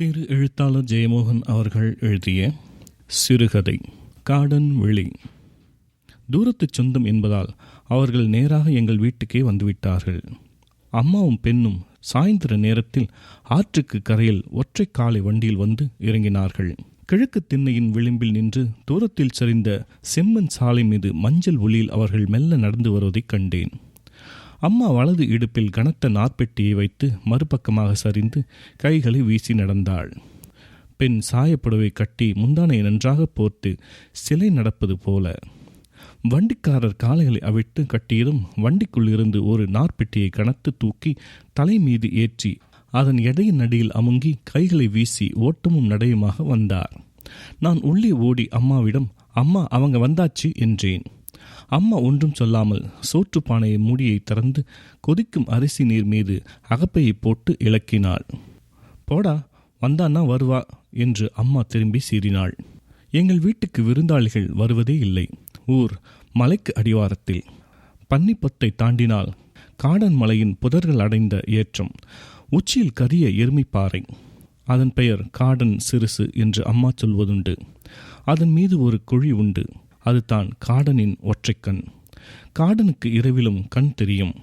திரு எழுத்தாளர் ஜெயமோகன் அவர்கள் எழுதிய சிறுகதை காடன் வெளி தூரத்துச் சொந்தம் என்பதால் அவர்கள் நேராக எங்கள் வீட்டுக்கே வந்துவிட்டார்கள். அம்மாவும் பெண்ணும் சாயந்தர நேரத்தில் ஆற்றுக்கு கரையில் ஒற்றை காலை வண்டியில் வந்து இறங்கினார்கள். கிழக்கு திண்ணையின் விளிம்பில் நின்று தூரத்தில் சரிந்த செம்மண் சாலை மீது மஞ்சள் ஒளியில் அவர்கள் மெல்ல நடந்து வருவதைக் கண்டேன். அம்மா வலது இடுப்பில் கனத்த நாற்பெட்டியை வைத்து மறுபக்கமாக சரிந்து கைகளை வீசி நடந்தாள். பெண் சாயப்புடவை கட்டி முந்தானை நன்றாக போர்த்து சிலை நடப்பது போல. வண்டிக்காரர் காலைகளை அவிட்டு கட்டியதும் வண்டிக்குள் இருந்து ஒரு நாற்பெட்டியை கனத்து தூக்கி தலை மீது ஏற்றி அதன் எடையின் நடியில் அமுங்கி கைகளை வீசி ஓட்டமும் நடையுமாக வந்தார். நான் உள்ளே ஓடி அம்மாவிடம் அம்மா அவங்க வந்தாச்சு என்றேன். அம்மா ஒன்றும் சொல்லாமல் சோற்று பானையை மூடியை திறந்து கொதிக்கும் அரிசி நீர் மீது அகப்பையை போட்டு இழக்கினாள் போடா வந்தான்னா வருவா என்று அம்மா திரும்பி சீறினாள். எங்கள் வீட்டுக்கு விருந்தாளிகள் வருவதே இல்லை. ஊர் மலைக்கு அடிவாரத்தில். பன்னிப்பத்தை தாண்டினால் காடன் மலையின் புதர்கள் அடைந்த ஏற்றம். உச்சியில் கரிய எருமிப்பாறை. அதன் பெயர் காடன் சிறுசு என்று அம்மா சொல்வதுண்டு. அதன் மீது ஒரு குழி உண்டு. அதுதான் காடனின் ஒற்றைக்கண். காடனுக்கு இரவிலும் கண் தெரியும்.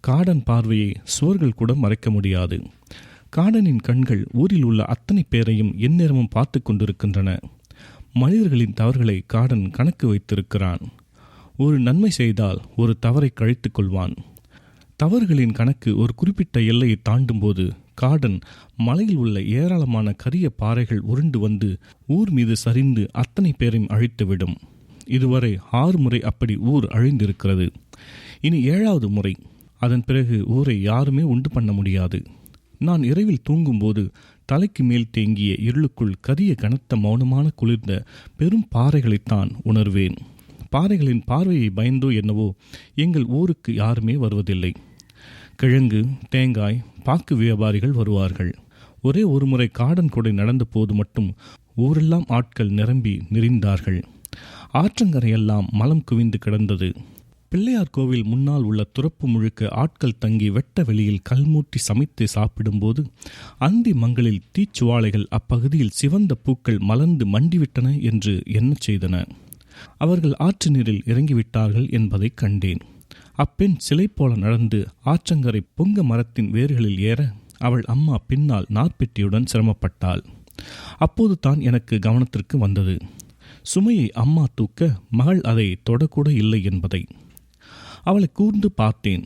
காடன் பார்வையை சுவர்கள் கூட மறைக்க முடியாது. காடனின் கண்கள் ஊரில் உள்ள அத்தனை பேரையும் எந்நேரமும் பார்த்து கொண்டிருக்கின்றன. மனிதர்களின் தவறுகளை காடன் கணக்கு வைத்திருக்கிறான். ஒரு நன்மை செய்தால் ஒரு தவறை கழித்துக் கொள்வான். தவறுகளின் கணக்கு ஒரு குறிப்பிட்ட எல்லையை தாண்டும்போது காடன் மலையில் உள்ள ஏராளமான கரிய பாறைகள் உருண்டு வந்து ஊர் மீது சரிந்து அத்தனை பேரையும் அழித்துவிடும். இதுவரை ஆறு முறை அப்படி ஊர் அழிந்திருக்கிறது. இனி ஏழாவது முறை. அதன் பிறகு ஊரை யாருமே உண்டு பண்ண முடியாது. நான் இரவில் தூங்கும்போது தலைக்கு மேல் தேங்கிய இருளுக்குள் கரிய கனத்த மௌனமான குளிர்ந்த பெரும் பாறைகளைத்தான் உணர்வேன். பாறைகளின் பார்வையை பயந்தோ என்னவோ எங்கள் ஊருக்கு யாருமே வருவதில்லை. கிழங்கு தேங்காய் பாக்கு வியாபாரிகள் வருவார்கள். ஒரே ஒரு முறை காடன் கொடை நடந்த போது மட்டும் ஊரெல்லாம் ஆட்கள் நிரம்பி நிறைந்தார்கள் ஆற்றங்கரையெல்லாம் மலம் குவிந்து கிடந்தது. பிள்ளையார் கோவில் முன்னால் உள்ள துறப்பு முழுக்க ஆட்கள் தங்கி வெட்ட வெளியில் கல்மூட்டி சமைத்து சாப்பிடும்போது அந்தி மங்களில் தீச்சுவாலைகள் அப்பகுதியில் சிவந்த பூக்கள் மலர்ந்து மண்டிவிட்டன என்று என்ன செய்தன. அவர்கள் ஆற்று நீரில் இறங்கிவிட்டார்கள் என்பதை கண்டேன். அப்பெண் சிலை போல நடந்து ஆற்றங்கரை பொங்க மரத்தின் வேர்களில் ஏற அவள் அம்மா பின்னால் நாற்பெட்டியுடன் சிரமப்பட்டாள். அப்போது தான் எனக்கு கவனத்திற்கு வந்தது. சுமையை அம்மா தூக்க மகள் அதை தொடக்கூட இல்லை என்பதை. அவளை கூர்ந்து பார்த்தேன்.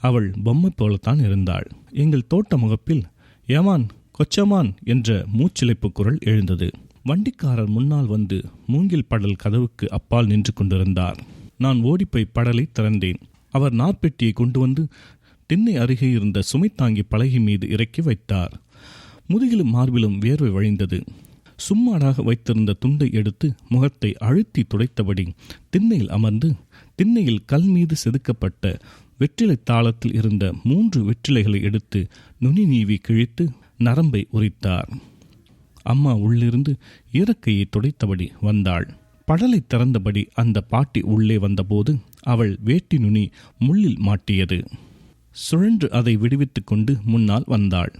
அவள் பொம்மை போலத்தான் இருந்தாள். எங்கள் தோட்ட முகப்பில் ஏமான் கொச்சமான் என்ற மூச்சிலைப்பு குரல் எழுந்தது. வண்டிக்காரர் முன்னால் வந்து மூங்கில் படல் கதவுக்கு அப்பால் நின்று கொண்டிருந்தார். நான் ஓடிப்போய் படலை திறந்தேன். அவர் நார்பெட்டியை கொண்டு வந்து திண்ணை அருகே இருந்த சுமை தாங்கி பலகை மீது இறக்கி வைத்தார். முதுகிலும் மார்பிலும் வேர்வை வழிந்தது. சும்மாடாக வைத்திருந்த துண்டை எடுத்து முகத்தை அழுத்தி துடைத்தபடி திண்ணையில் அமர்ந்து திண்ணையில் கல் மீது செதுக்கப்பட்ட வெற்றிலை தாளத்தில் இருந்த மூன்று வெற்றிலைகளை எடுத்து நுனி நீவி கிழித்து நரம்பை உரித்தார். அம்மா உள்ளிருந்து இறக்கையை துடைத்தபடி வந்தாள். படலை திறந்தபடி அந்த பாட்டி உள்ளே வந்தபோது அவள் வேட்டி நுனி முள்ளில் மாட்டியது. சுழன்று அதை விடுவித்துக் கொண்டு முன்னால் வந்தாள்.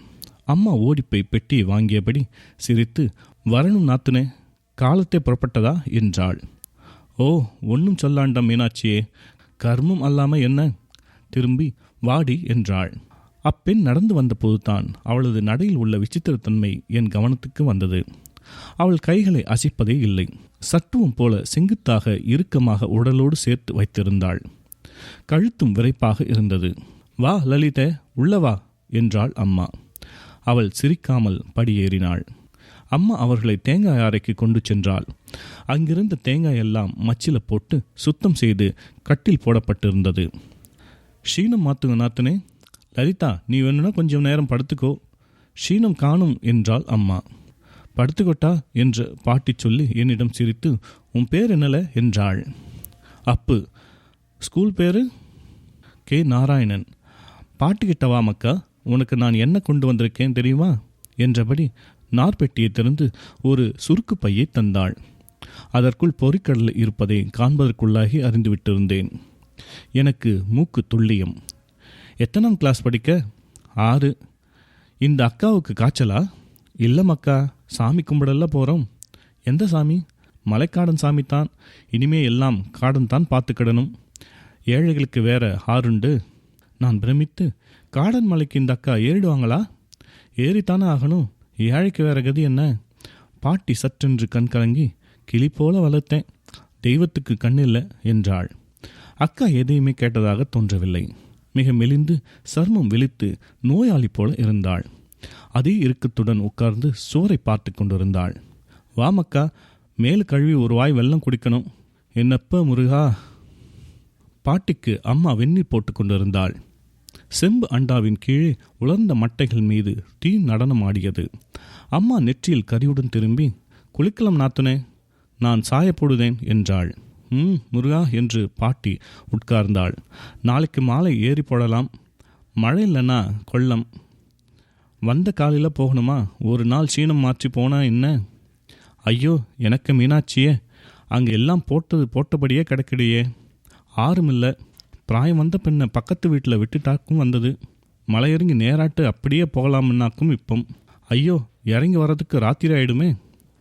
அம்மா ஓடிப்போய் பெட்டியை வாங்கியபடி சிரித்து வரணும் நாத்துனே காலத்தே புறப்பட்டதா? என்றாள். ஓ ஒன்றும் சொல்லாண்டம் மீனாட்சியே கர்மம் அல்லாம என்ன? திரும்பி வாடி என்றாள். அப்பெண் நடந்து வந்தபோதுதான் அவளது நடையில் உள்ள விசித்திரத்தன்மை என் கவனத்துக்கு வந்தது. அவள் கைகளை அசைப்பதே இல்லை. சட்டுவம் போல செங்குத்தாக இறுக்கமாக உடலோடு சேர்த்து வைத்திருந்தாள். கழுத்தும் விரைப்பாக இருந்தது. வா லலித உள்ள வா என்றாள் அம்மா. அவள் சிரிக்காமல் படியேறினாள். அம்மா அவர்களை தேங்காய் அறைக்கு கொண்டு சென்றாள். அங்கிருந்த தேங்காய் எல்லாம் மச்சில போட்டு சுத்தம் செய்து கட்டில் போடப்பட்டிருந்தது. ஷீனம் மாத்துங்க நாத்துனே. லலிதா நீ வேணும்னா கொஞ்சம் நேரம் படுத்துக்கோ. ஷீனம் காணும் என்றாள் அம்மா. படுத்துக்கொட்டா என்று பாட்டி சொல்லி என்னிடம் சிரித்து உன் பேர் என்னல? என்றாள். அப்பு. ஸ்கூல் பேரு? கே. நாராயணன். பாட்டிக்கிட்ட வா மக்கா உனக்கு நான் என்ன கொண்டு வந்திருக்கேன் தெரியுமா? என்றபடி நார்பெட்டியை திறந்து ஒரு சுருக்கு பையை தந்தாள். அதற்குள் பொறிக்கடல் இருப்பதை காண்பதற்குள்ளாகி அறிந்துவிட்டிருந்தேன். எனக்கு மூக்கு துல்லியம் எத்தனாம் கிளாஸ் படிக்க? ஆறு. இந்த அக்காவுக்கு காய்ச்சலா? இல்லை மக்கா சாமி கும்பிடல போகிறோம் எந்த சாமி? மலைக்காடன் சாமி தான். இனிமே எல்லாம் காடன் தான் பார்த்துக்கிடணும். ஏழைகளுக்கு வேற ஆறுண்டு. நான் பிரமித்து காடன் மலைக்கு இந்த அக்கா ஏறிடுவாங்களா? ஏறித்தானே ஆகணும். ஏழைக்கு வேற கதி என்ன? பாட்டி சற்றென்று கண் கலங்கி கிளி போல வளர்த்தேன். தெய்வத்துக்கு கண்ணில்லை என்றாள். அக்கா எதையுமே கேட்டதாக தோன்றவில்லை. மிக மெலிந்து சர்மம் விழித்து நோயாளி போல இருந்தாள். அதே இறுக்கத்துடன் உட்கார்ந்து சுவரை பார்த்து கொண்டிருந்தாள். வாமக்கா மேல் கழுவி ஒரு வாய் வெள்ளம் குடிக்கணும். என்னப்ப முருகா? பாட்டிக்கு அம்மா வெந்நீர் போட்டு கொண்டிருந்தாள். செம்பு அண்டாவின் கீழே உலர்ந்த மட்டைகள் மீது தீ நடனம் ஆடியது அம்மா நெற்றியில் கரியுடன் திரும்பி குளிக்கலாம் நாத்துனே நான் சாய போடுதேன் என்றாள். ம் முருகா என்று பாட்டி உட்கார்ந்தாள். நாளைக்கு மாலை ஏறி போடலாம். மழை இல்லைன்னா கொள்ளம் வந்த காலையில் போகணுமா? ஒரு நாள் சீனம் மாற்றி போனால் என்ன? ஐயோ எனக்கு மீனாட்சியே அங்கே எல்லாம் போட்டது போட்டபடியே கிடக்கிடையே. ஆறும் இல்லை. பிராயம் வந்த பெண்ணை பக்கத்து வீட்டில் விட்டுட்டாக்கும் வந்தது. மலை இறங்கி நேராட்டு அப்படியே போகலாம்னாக்கும் இப்பம். ஐயோ இறங்கி வர்றதுக்கு ராத்திரி ஆயிடுமே.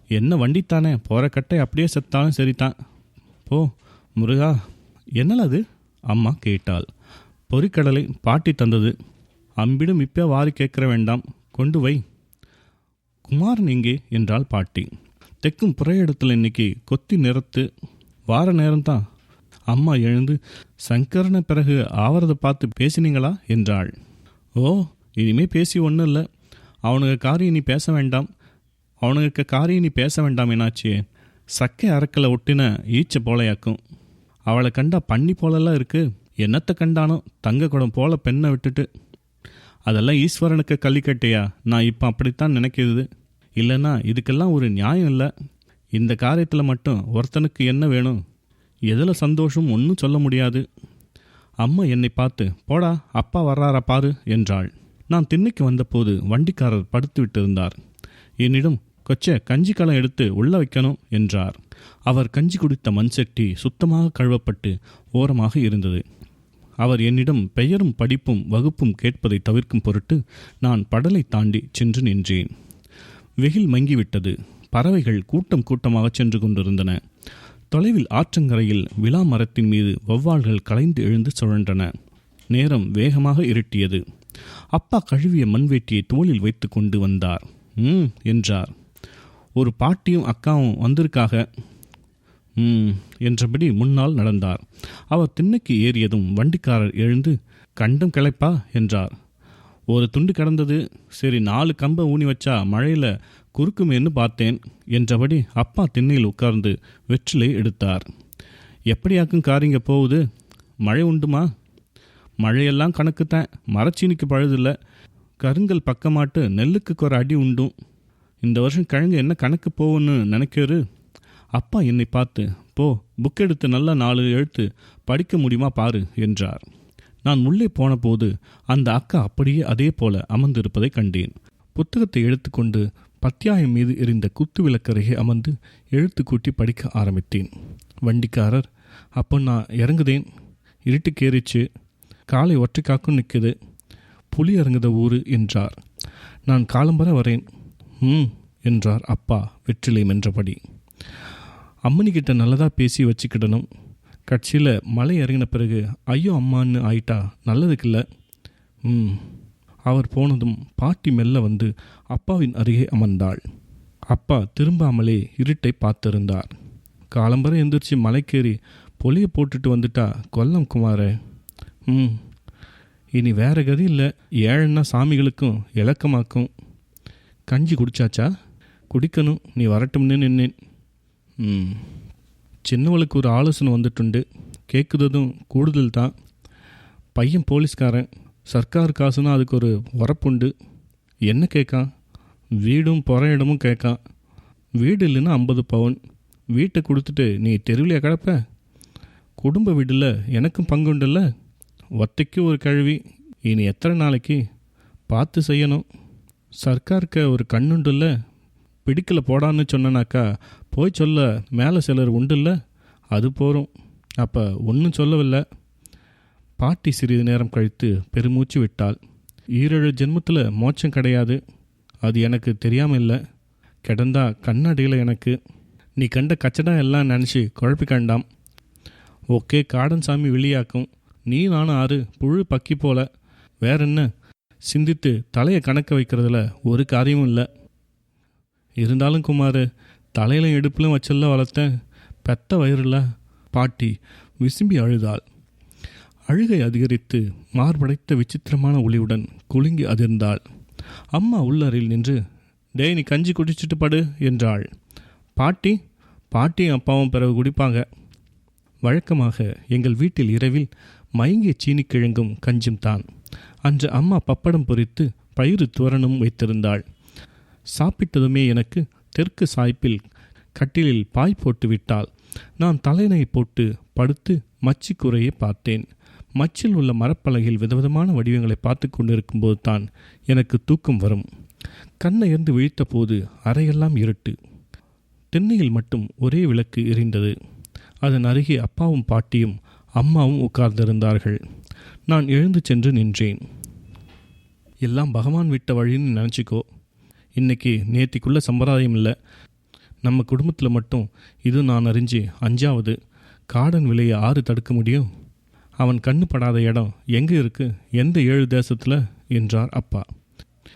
என்ன வண்டித்தானே போகிற கட்டை அப்படியே செத்தாலும் சரிதான். போ முருகா. என்னல அது அம்மா கேட்டாள். பொறிக்கடலை பாட்டி தந்தது. அம்பிடும் இப்பே வாரி கேட்கற வேண்டாம். கொண்டு வை. குமாரன் எங்கே? என்றாள் பாட்டி. தெக்கும் புறையிடத்தில் இன்னைக்கு கொத்தி நிறத்து. வார நேரம்தான். அம்மா எழுந்து சங்கரன பிறகு ஆவறதை பார்த்து பேசினீங்களா? என்றாள். ஓ இனிமே பேசி ஒன்றும் இல்லை. அவனுக்கு காரியம் நீ பேச வேண்டாம். அவனுக்கு காரியம் நீ பேச வேண்டாம் என்னாச்சியே சக்கை அரக்கலை ஒட்டின ஈச்சை போலையாக்கும். அவளை கண்டா பண்ணி போலெல்லாம் இருக்குது என்னத்தை கண்டானோ தங்க குடம் போல பெண்ணை விட்டுட்டு. அதெல்லாம் ஈஸ்வரனுக்கு கள்ளிக்கட்டையா நான் இப்போ அப்படித்தான் நினைக்கிறது இல்லைன்னா இதுக்கெல்லாம் ஒரு நியாயம் இல்லை. இந்த காரியத்தில் மட்டும் ஒருத்தனுக்கு என்ன வேணும்? எதில் சந்தோஷம் ஒன்றும் சொல்ல முடியாது. அம்மா என்னை பார்த்து போடா அப்பா வர்றாரா பாரு என்றாள். நான் திண்ணைக்கு வந்தபோது வண்டிக்காரர் படுத்து விட்டிருந்தார் என்னிடம் கொச்ச கஞ்சி களம் எடுத்து உள்ள வைக்கணும் என்றார். அவர் கஞ்சி குடித்த மண் சட்டி சுத்தமாக கழுவப்பட்டு ஓரமாக இருந்தது. அவர் என்னிடம் பெயரும் படிப்பும் வகுப்பும் கேட்பதை தவிர்க்கும் பொருட்டு நான் படலை தாண்டி சென்று நின்றேன். வெயில் மங்கிவிட்டது. பறவைகள் கூட்டம் கூட்டமாக சென்று கொண்டிருந்தன. தொலைவில் ஆற்றங்கரையில் விழா மரத்தின் மீது வௌவால்கள் கலைந்து எழுந்து சுழன்றன. நேரம் வேகமாக இருட்டியது. அப்பா கழுவிய மண்வெட்டியை தோளில் வைத்து கொண்டு வந்தார். ம் என்றார். ஒரு பாட்டியும் அக்காவும் வந்திருக்காக. ம் என்றபடி முன்னால் நடந்தார். அவர் திண்ணைக்கு ஏறியதும் வண்டிக்காரர் எழுந்து கண்டம் கிளைப்பா என்றார். ஒரு துண்டு கிடந்தது. சரி நாலு கம்பை ஊனி வச்சா மழையில் குறுக்குமேன்னு பார்த்தேன் என்றபடி அப்பா திண்ணையில் உட்கார்ந்து வெற்றிலை எடுத்தார். எப்படியாக்கும் காரிங்க போகுது. மழை உண்டுமா? மழையெல்லாம் கணக்குத்தான். மரச்சீனிக்கு பழுதில்லை. கருங்கல் பக்கமாட்டு நெல்லுக்கு ஒரு அடி உண்டும் இந்த வருஷம் கிழங்கு என்ன கணக்கு போகும்னு நினைக்கிறாரு அப்பா என்னை பார்த்து போ புக் எடுத்து நல்ல நாலு எழுத்து படிக்க முடியுமா பாரு என்றார். நான் உள்ளே போனபோது அந்த அக்கா அப்படியே அதே போல அமர்ந்திருப்பதை கண்டேன். புத்தகத்தை எடுத்துக்கொண்டு பத்தியாயம் மீது எரிந்த குத்து விளக்கருகே அமர்ந்து எழுத்து கூட்டி படிக்க ஆரம்பித்தேன். வண்டிக்காரர் அப்போ நான் இறங்குதேன். இருட்டு கேறிச்சு காலை ஒற்றை காக்கும் நிற்குது புலி இறங்குத ஊர் என்றார். நான் காலம்பர வரேன். ம் என்றார் அப்பா வெற்றிலை மென்றபடி. அம்மனிக்கிட்ட நல்லதாக பேசி வச்சுக்கிடணும். கட்சியில் மலை இறங்கின பிறகு ஐயோ அம்மான்னு ஆயிட்டா நல்லதுக்கில்ல ம் அவர் போனதும் பாட்டி மெல்ல வந்து அப்பாவின் அருகே அமர்ந்தாள். அப்பா திரும்பாமலே இருட்டை பார்த்திருந்தார். காலம்பரை எந்திரிச்சு மலைக்கேறி பொலிய போட்டுட்டு வந்துட்டா கொல்லம் குமார. ம் இனி வேற கதி இல்லை. ஏழன்னா சாமிகளுக்கும் இலக்கமாக்கும். கஞ்சி குடிச்சாச்சா? குடிக்கணும். நீ வரட்டும்னு நின்னேன். ம் சின்னவளுக்கு ஒரு ஆலோசனை வந்துட்டுண்டு. கேட்குறதும் கூடுதல் தான் பையன் போலீஸ்காரன். சர்க்கார் காசுனா அதுக்கு ஒரு உரப்புண்டு என்ன கேட்கான் வீடும் புற இடமும் கேட்கான் வீடு இல்லைன்னா ஐம்பது பவுன். வீட்டை கொடுத்துட்டு நீ தெருவிலையா கிடப்ப? குடும்ப வீடில் எனக்கும் பங்குண்டுல்ல? ஒத்தைக்கு ஒரு கழுவி. இனி எத்தனை நாளைக்கு? பார்த்து செய்யணும். சர்க்காருக்கு ஒரு கண்ணுண்டுல்ல? பிடிக்கல போடான்னு சொன்னனாக்கா போய் சொல்ல மேலே சிலர் உண்டுல்ல? அது போகிறோம் அப்போ ஒன்றும் சொல்லவில்லை. பாட்டி சிறிது நேரம் கழித்து பெருமூச்சு விட்டாள். ஈரேழு ஜென்மத்தில் மோட்சம் கிடையாது. அது எனக்கு தெரியாமல் இல்லை கிடந்தா கண்ணடியில் எனக்கு. நீ கண்ட கச்சடா எல்லாம் நினச்சி குழப்பி கண்டாம். ஓகே காடன் சாமி வெளியாக்கும் நீ நானும் ஆறு புழு பக்கி போல. வேற என்ன சிந்தித்து தலையை கணக்க வைக்கிறதுல ஒரு காரியமும் இல்லை. இருந்தாலும் குமார் தலையிலும் எடுப்பிலும் வச்சல்ல வளர்த்தேன் பெத்த வயிறுல. பாட்டி விசும்பி அழுதாள். அழுகை அதிகரித்து மார்படைத்த விசித்திரமான ஒளியுடன் குலுங்கி அதிர்ந்தாள். அம்மா உள்ளறையில் நின்று டேய் நீ கஞ்சி குடிச்சிட்டு படு என்றாள். பாட்டி பாட்டியும் அப்பாவும் பிறகு குடிப்பாங்க. வழக்கமாக எங்கள் வீட்டில் இரவில் மயங்கிய சீனிக்கிழங்கும் கஞ்சும் தான். அன்று அம்மா பப்படம் பொறித்து பயிறு துவரனும் வைத்திருந்தாள். சாப்பிட்டதுமே எனக்கு தெற்கு சாய்ப்பில் கட்டிலில் பாய் போட்டு விட்டாள். நான் தலையணை போட்டு படுத்து மச்சிக்குறையை பார்த்தேன். மச்சில் உள்ள மரப்பலகையில் விதவிதமான வடிவங்களை பார்த்து கொண்டிருக்கும்போது தான் எனக்கு தூக்கம் வரும். கண்ணை இருந்து விழித்தபோது அறையெல்லாம் இருட்டு. தென்னையில் மட்டும் ஒரே விளக்கு எரிந்தது. அதன் அருகே அப்பாவும் பாட்டியும் அம்மாவும் உட்கார்ந்திருந்தார்கள். நான் எழுந்து சென்று நின்றேன். எல்லாம் பகவான் விட்ட வழின்னு நினச்சிக்கோ. இன்னைக்கு நேத்திக்குள்ள சம்பிரதாயம் இல்லை. நம்ம குடும்பத்தில் மட்டும் இது நான் அறிஞ்சு அஞ்சாவது. காடன் விலையை ஆறு தடுக்க முடியும்? அவன் கண்ணு படாத இடம் எங்கே இருக்கு? எந்த ஏழு தேசத்தில்? என்றார் அப்பா.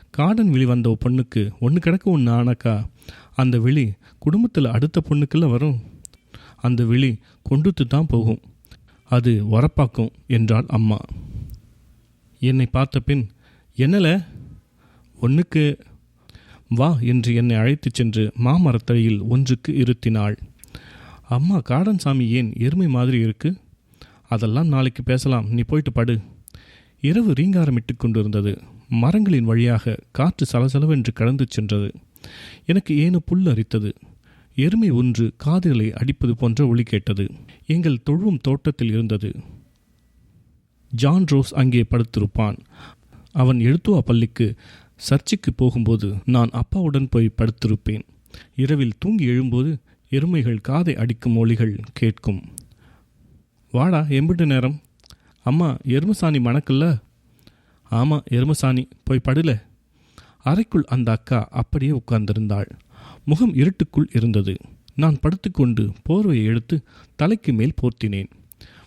காடன் விழி வந்த பொண்ணுக்கு ஒன்று கிடக்க ஒன்று ஆனாக்கா அந்த விழி குடும்பத்தில் அடுத்த பொண்ணுக்குள்ள வரும். அந்த விழி கொண்டுத்து தான் போகும். அது உரப்பாக்கும் என்றாள் அம்மா. என்னை பார்த்த பின் என்னல? ஒன்றுக்கு வா என்று என்னை அழைத்துச் சென்று மாமரத்தடியில் ஒன்றுக்கு இருத்தினாள். அம்மா காடன் சாமி ஏன் எருமை மாதிரி இருக்குது அதெல்லாம் நாளைக்கு பேசலாம். நீ போயிட்டு படு. இரவு ரீங்காரமிட்டு கொண்டிருந்தது. மரங்களின் வழியாக காற்று சலசலவென்று கடந்து சென்றது. எனக்கு ஏனோ புல் அரித்தது. எருமை ஒன்று காதுகளை அடிப்பது போன்ற ஒளி கேட்டது. எங்கள் தொழுவும் தோட்டத்தில் இருந்தது. ஜான் ரோஸ் அங்கே படுத்திருப்பான். அவன் எழுத்துவா பள்ளிக்கு சர்ச்சுக்கு போகும்போது நான் அப்பாவுடன் போய் படுத்திருப்பேன். இரவில் தூங்கி எழும்போது எருமைகள் காதை அடிக்கும் ஒளிகள் கேட்கும். வாடா எம்பிட்டு நேரம். அம்மா எருமசாணி மணக்கல்ல? ஆமாம் எருமசாணி. போய் படுல. அறைக்குள் அந்த அக்கா அப்படியே உட்கார்ந்திருந்தாள். முகம் இருட்டுக்குள் இருந்தது. நான் படுத்துக்கொண்டு போர்வையை எடுத்து தலைக்கு மேல் போர்த்தினேன்.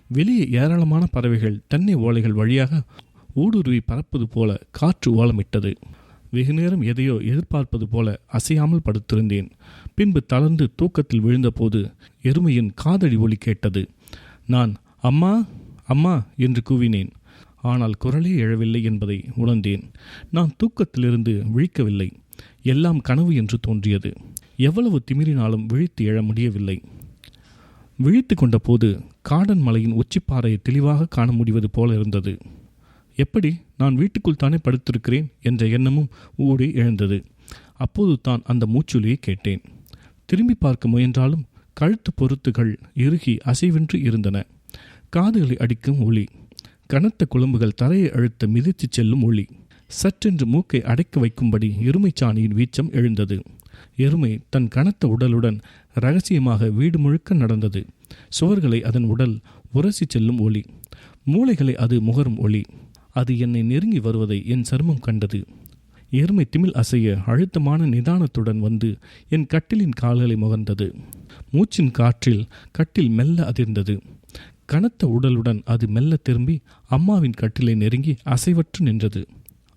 வெளியே ஏராளமான பறவைகள் தென்னை ஓலைகள் வழியாக ஊடுருவி பறப்பது போல காற்று ஓலமிட்டது. வெகு நேரம் எதையோ எதிர்பார்ப்பது போல அசையாமல் படுத்திருந்தேன். பின்பு தளர்ந்து தூக்கத்தில் விழுந்தபோது எருமையின் காதடி ஒலி கேட்டது. நான் அம்மா அம்மா என்று கூவினேன். ஆனால் குரலே எழவில்லை என்பதை உணர்ந்தேன். நான் தூக்கத்திலிருந்து விழிக்கவில்லை. எல்லாம் கனவு என்று தோன்றியது. எவ்வளவு திமிரினாலும் விழித்து எழ முடியவில்லை. விழித்து கொண்டபோது காடன் மலையின் உச்சிப்பாறையை தெளிவாக காண முடிவது போல இருந்தது. எப்படி? நான் வீட்டுக்குள் தானே படுத்திருக்கிறேன்? என்ற எண்ணமும் ஊடி எழுந்தது. அப்போது தான் அந்த மூச்சொலியை கேட்டேன். திரும்பி பார்க்க முயன்றாலும் கழுத்து பொருத்துகள் இறுகி அசைவின்றி இருந்தன. காதுகளை அடிக்கும் ஒளி. கனத்த குழம்புகள் தரையை அழுத்த மிதித்து செல்லும் ஒளி. சற்றென்று மூக்கை அடைக்க வைக்கும்படி எருமைச்சாணியின் வீச்சம் எழுந்தது. எருமை தன் கனத்த உடலுடன் ரகசியமாக வீடு முழுக்க நடந்தது. சுவர்களை அதன் உடல் உரசி செல்லும் ஒளி. மூளைகளை அது முகரும் ஒளி. அது என்னை நெருங்கி வருவதை என் சருமம் கண்டது. எருமை திமில் அசைய அழுத்தமான நிதானத்துடன் வந்து என் கட்டிலின் கால்களை முகர்ந்தது மூச்சின் காற்றில் கட்டில் மெல்ல அதிர்ந்தது. கனத்த உடலுடன் அது மெல்ல திரும்பி அம்மாவின் கட்டிலை நெருங்கி அசைவற்று நின்றது.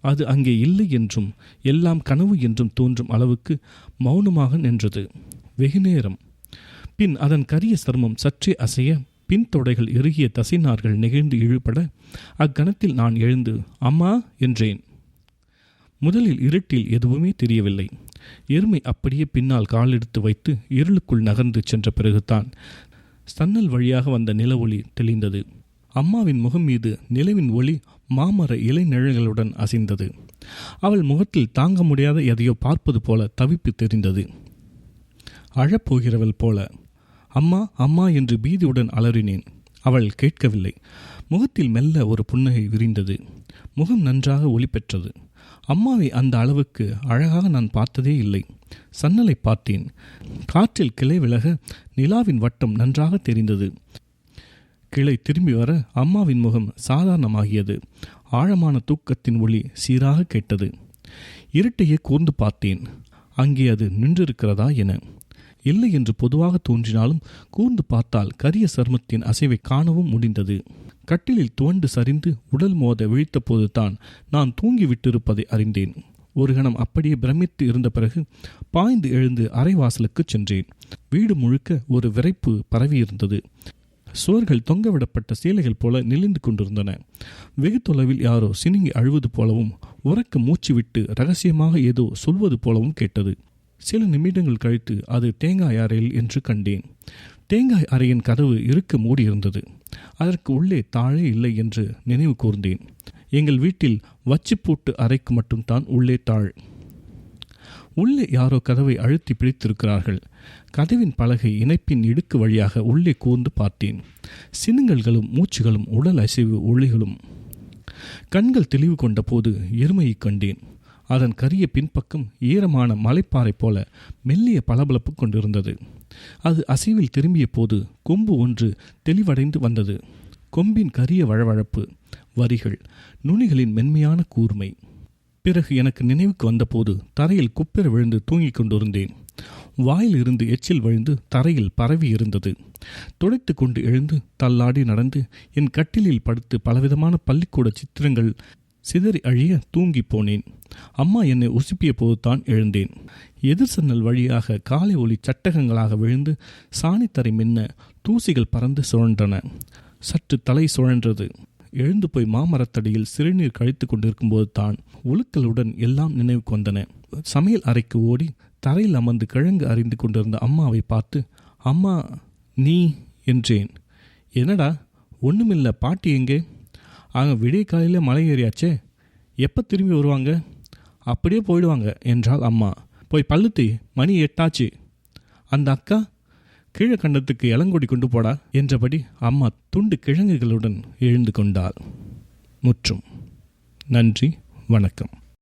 அது அங்கே இல்லை என்றும் எல்லாம் கனவு என்றும் தோன்றும் அளவுக்கு மௌனமாக நின்றது. வெகுநேரம் பின் அதன் கரிய சர்மம் சற்றே அசைய பின்தொடைகள் இறுகிய தசைநார்கள் நெகிழ்ந்து இழுபட அக்கணத்தில் நான் எழுந்து அம்மா என்றேன். முதலில் இருட்டில் எதுவுமே தெரியவில்லை. எருமை அப்படியே பின்னால் காலெடுத்து வைத்து இருளுக்குள் நகர்ந்து சென்ற பிறகுதான் சன்னல் வழியாக வந்த நில ஒளி தெளிந்தது. அம்மாவின் முகம் மீது நிலவின் ஒளி மாமர இலைநிழல்களுடன் அசைந்தது. அவள் முகத்தில் தாங்க முடியாத எதையோ பார்ப்பது போல தவிப்பு தெரிந்தது. அழப்போகிறவள் போல அம்மா அம்மா என்று பீதியுடன் அலறினேன். அவள் கேட்கவில்லை. முகத்தில் மெல்ல ஒரு புன்னகை விரிந்தது. முகம் நன்றாக ஒளி பெற்றது. அம்மாவை அந்த அளவுக்கு அழகாக நான் பார்த்ததே இல்லை. சன்னலை பார்த்தேன். காற்றில் கிளை விலக நிலாவின் வட்டம் நன்றாக தெரிந்தது. கிளை திரும்பி வர அம்மாவின் முகம் சாதாரணமாகியது. ஆழமான தூக்கத்தின் ஒளி சீராக கேட்டது. இருட்டையே கூர்ந்து பார்த்தேன். அங்கே அது நின்றிருக்கிறதா என. இல்லை என்று பொதுவாக தோன்றினாலும் கூர்ந்து பார்த்தால் கரிய சர்மத்தின் அசைவை காணவும் முடிந்தது. கட்டிலில் துவண்டு சரிந்து உடல் மோத விழித்தபோது தான் நான் தூங்கி விட்டிருப்பதை அறிந்தேன். ஒரு கணம் அப்படியே பிரமித்து இருந்த பிறகு பாய்ந்து எழுந்து அரைவாசலுக்கு சென்றேன். வீடு முழுக்க ஒரு விரைப்பு பரவியிருந்தது. சுவர்கள் தொங்கவிடப்பட்ட சேலைகள் போல நெளிந்து கொண்டிருந்தன. வெகு தொலைவில் யாரோ சினிங்கி அழுவது போலவும் உறக்க மூச்சு விட்டு ரகசியமாக ஏதோ சொல்வது போலவும் கேட்டது. சில நிமிடங்கள் கழித்து அது தேங்காய் அறையில் என்று கண்டேன். தேங்காய் அறையின் கதவு இருக்க மூடியிருந்தது. அதற்கு உள்ளே தாழே இல்லை என்று நினைவு கூர்ந்தேன். எங்கள் வீட்டில் வச்சுப்பூட்டு அறைக்கு மட்டும்தான் உள்ளே தாழ். உள்ளே யாரோ கதவை அழுத்தி பிடித்திருக்கிறார்கள். கதவின் பலகை இணைப்பின் இடுக்கு வழியாக உள்ளே கூர்ந்து பார்த்தேன். சினுங்கல்களும் மூச்சுகளும் உடல் அசைவு ஒளிகளும் கண்கள் தெளிவு கொண்ட போது எருமையை கண்டேன். அதன் கரிய பின்பக்கம் ஈரமான மலைப்பாறை போல மெல்லிய பளபளப்பு கொண்டிருந்தது. அது அசைவில் திரும்பிய போது கொம்பு ஒன்று தெளிவடைந்து வந்தது. கொம்பின் கரிய வழவழப்பு வரிகள் நுனிகளின் மென்மையான கூர்மை. பிறகு எனக்கு நினைவுக்கு வந்தபோது தரையில் குப்பிர விழுந்து தூங்கிக் கொண்டிருந்தேன். வாயில் இருந்து எச்சில் விழுந்து தரையில் பரவி இருந்தது. துடைத்து கொண்டு எழுந்து தள்ளாடி நடந்து என் கட்டிலில் படுத்து பலவிதமான பள்ளிக்கூட சித்திரங்கள் சிதறி அழிய தூங்கி போனேன். அம்மா என்னை உசுப்பிய போதுதான் எழுந்தேன். எதிர் சன்னல் வழியாக காலை ஒளி சட்டகங்களாக விழுந்து சாணித்தரை மின்ன தூசிகள் பறந்து சுழன்றன. சற்று தலை சுழன்றது. எழுந்து போய் மாமரத்தடியில் சிறுநீர் கழித்து கொண்டிருக்கும்போது தான் உழுக்களுடன் எல்லாம் நினைவுக்கு வந்தன சமையல் அறைக்கு ஓடி தரையில் அமர்ந்து கிழங்கு அறிந்து கொண்டிருந்த அம்மாவை பார்த்து அம்மா நீ என்றேன். என்னடா ஒன்றுமில்ல பாட்டி எங்கே? அவங்க விடிய காலையில் மலை ஏறியாச்சே. எப்போ திரும்பி வருவாங்க? அப்படியே போயிடுவாங்க என்றாள் அம்மா. போய் பள்ளுத்தி மணி எட்டாச்சு. அந்த அக்கா கீழே கண்டத்துக்கு இளங்கொடி கொண்டு போடா என்றபடி அம்மா துண்டு கிழங்குகளுடன் எழுந்து கொண்டாள். முற்றும். நன்றி வணக்கம்.